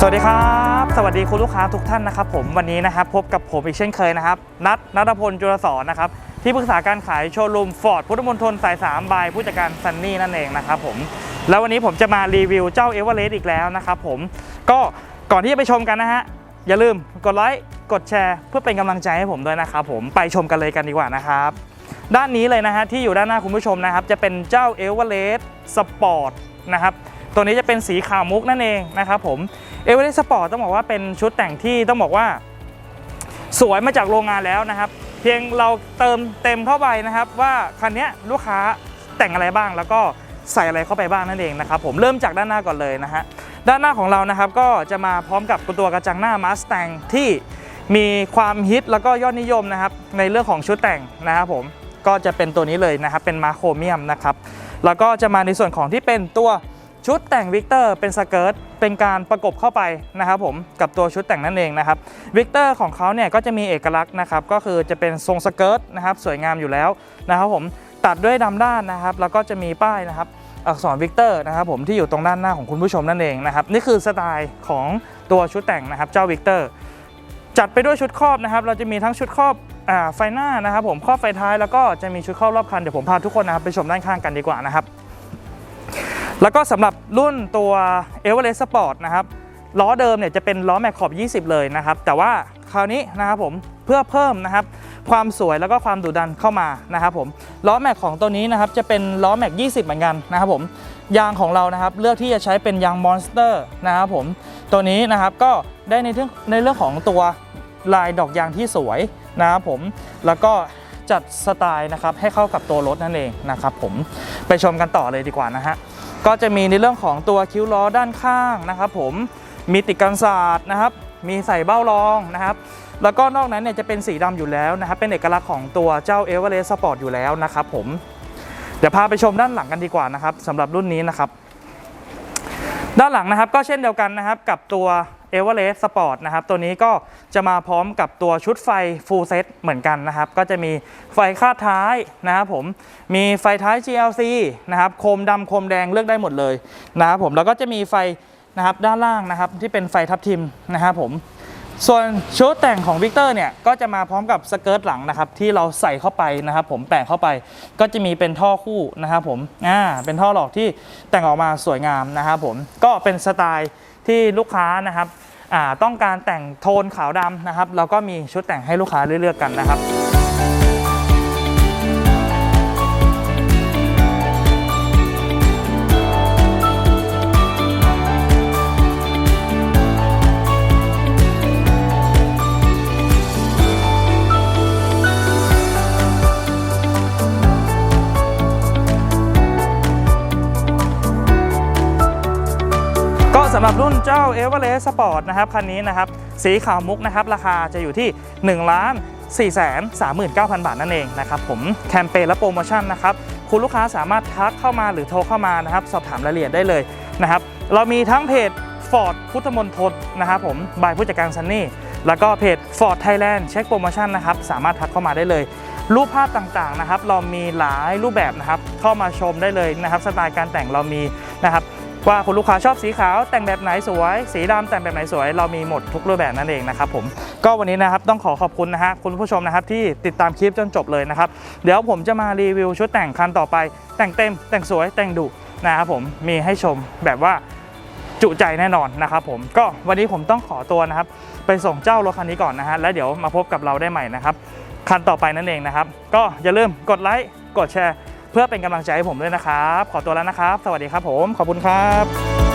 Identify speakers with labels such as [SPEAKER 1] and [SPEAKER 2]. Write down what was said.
[SPEAKER 1] สวัสดีครับ สวัสดีคุณลูกค้าทุกท่านนะครับผมวันนี้นะครับพบกับผมอีกเช่นเคยนะครับนัทนัทพลจุลสอนนะครับที่ปรึกษาการขายโชว์รูมฟอร์ดพุทธมณฑลสาย3บายผู้จัดการซันนี่นั่นเองนะครับผมแล้ววันนี้ผมจะมารีวิวเจ้าเอเวอเรสต์อีกแล้วนะครับผมก็ก่อนที่จะไปชมกันนะฮะอย่าลืมกดไลค์กดแชร์เพื่อเป็นกำลังใจให้ผมด้วยนะครับผมไปชมกันเลยกันดีกว่านะครับด้านนี้เลยนะฮะที่อยู่ด้านหน้าคุณผู้ชมนะครับจะเป็นเจ้าเอเวอเรสต์สปอร์ตนะครับ ตัวนี้จะเป็นสีขาวมุกนั่นเองนะครับผมเอเวอเรสต์สปอร์ตต้องบอกว่าเป็นชุดแต่งที่ต้องบอกว่า สวยมาจากโรงงานแล้วนะครับ เพียงเราเติมเต็มเข้าไปนะครับ ว่าคันนี้ลูกค้าแต่งอะไรบ้างแล้วก็ใส่อะไรเข้าไปบ้างนั่นเองนะครับผมเริ่มจากด้านหน้าก่อนเลยนะฮะด้านหน้าของเรานะครับก็จะมาพร้อมกับตัวกระจังหน้ามาส t ตงที่มีความฮิตแล้วก็ยอดนิยมนะครับในเรื่องของชุดแต่งนะครับผมก็จะเป็นตัวนี้เลยนะครับเป็นมาโครเมียมนะครับแล้วก็จะมาในส่วนของที่เป็นตัว ชุดแต่งวิกเตอร์เป็นสเกิร์ตเป็นการประกบเข้าไปนะครับผมกับตัวชุดแต่งนั่นเองนะครับวิกเตอร์ของเขาเนี่ยก็จะมีเอกลักษณ์นะครับก็คือจะเป็นทรงสเกิร์ตนะครับสวยงามอยู่แล้วนะครับผมตัดด้วยดำด้านนะครับแล้วก็จะมีป้ายนะครับอักษรวิกเตอร์นะครับผมที่อยู่ตรงด้านหน้าของคุณผู้ชมนั่นเองนะครับนี่คือสไตล์ของตัวชุดแต่งนะครับเจ้าวิกเตอร์จัดไปด้วยชุดครอบนะครับ เราจะมีทั้งชุดครอบไฟหน้านะครับผมครอบไฟท้ายแล้วก็จะมีชุดครอบรอบคันเดี๋ยวผมพาทุกคนนะครับไปชมด้านข้างกันดีกว่านะครับ แล้วก็สำหรับรุ่นตัว e v e r e s t Sport นะครับล้อเดิมเนี่ยจะเป็นล้อแม็กขอบ 20 เลยนะครับ แต่ว่าคราวนี้นะครับผมเพื่อเพิ่มนะครับความสวยแล้วก็ความดุดันเข้ามานะครับผมล้อแม็กของตัวนี้นะครับจะเป็นล้อแม็ก 20 เหมือนกันนะครับผมยางของเรานะครับเลือกที่จะใช้เป็นยางมอนสเตอร์นะครับผมตัวนี้นะครับก็ได้ในเรื่องในเรื่องของตัวลายดอกยางที่สวยนะครับผมแล้วก็จัดสไตล์นะครับให้เข้ากับตัวรถนั่นเองนะครับผมไปชมกันต่อเลยดีกว่านะฮะ ก็จะมีในเรื่องของตัวคิ้วล้อด้านข้างนะครับ ผมมีติดกันศาสตร์นะครับ มีใส่เบ้ารองนะครับ แล้วก็นอกนั้นเนี่ยจะเป็นสีดำอยู่แล้วนะครับ เป็นเอกลักษณ์ของตัวเจ้า e v e r e s t Sport อยู่แล้วนะครับผม เดี๋ยวพาไปชมด้านหลังกันดีกว่านะครับสำหรับรุ่นนี้นะครับ ด้านหลังนะครับก็เช่นเดียวกันนะครับกับตัว e v e r e s t Sport นะครับตัวนี้ก็จะมาพร้อมกับตัวชุดไฟ Full Set เหมือนกันนะครับ ก็จะมีไฟคาดท้ายนะครับผมมีไฟท้าย GLC นะครับโคมดำโคมแดงเลือกได้หมดเลยนะครับผมแล้วก็จะมีไฟนะครับด้านล่างนะครับที่เป็นไฟทับทิมนะครับผม ส่วนชุดแต่งของวิกเตอร์เนี่ยก็จะมาพร้อมกับสเกิร์ตหลังนะครับที่เราใส่เข้าไปนะครับผมแปะเข้าไปก็จะมีเป็นท่อคู่นะครับผมอ่าเป็นท่อหลอกที่แต่งออกมาสวยงามนะครับผมก็เป็นสไตล์ที่ลูกค้านะครับอ่าต้องการแต่งโทนขาวดำนะครับเราก็มีชุดแต่งให้ลูกค้าเลือกๆกันนะครับ สำหรับรุ่นเจ้า e v e r e s t Sport นะครับคันนี้นะครับสีขาวมุกนะครับราคาจะอยู่ที่ 1 ล้าน4 3 9 0 0 0 บาทนั่นเองนะครับผมแคมเปญและโปรโมชั่นนะครับคุณลูกค้าสามารถทักเข้ามาหรือโทรเข้ามานะครับสอบถามรายละเอียดได้เลยนะครับเรามีทั้งเพจ Ford พุทธมนทนนะครับผมบายผู้จัดการซันนี่แล้วก็เพจ Ford Thailand เช็คโปรโมชั่นนะครับสามารถทักเข้ามาได้เลย รูปภาพต่างๆนะครับเรามีหลายรูปแบบนะครับเข้ามาชมได้เลยนะครับสไตล์การแต่งเรามีนะครับ ว่าคุณลูกค้าชอบสีขาวแต่งแบบไหนสวย สีดำแต่งแบบไหนสวย เรามีหมดทุกรูปแบบนั่นเองนะครับผมก็วันนี้นะครับต้องขอขอบคุณนะฮะคุณผู้ชมนะครับที่ติดตามคลิปจนจบเลยนะครับเดี๋ยวผมจะมารีวิวชุดแต่งคันต่อไป แต่งเต็ม แต่งสวยแต่งดุนะครับผมมีให้ชมแบบว่าจุใจแน่นอนนะครับผมก็วันนี้ผมต้องขอตัวนะครับไปส่งเจ้ารถคันนี้ก่อนนะฮะแล้วเดี๋ยวมาพบกับเราได้ใหม่นะครับคันต่อไปนั่นเองนะครับ ก็อย่าลืมกดไลค์กดแชร์ พื่อเป็นกำลังใจให้ผมด้วยนะครับ ขอตัวแล้วนะครับ สวัสดีครับผม ขอบคุณครับ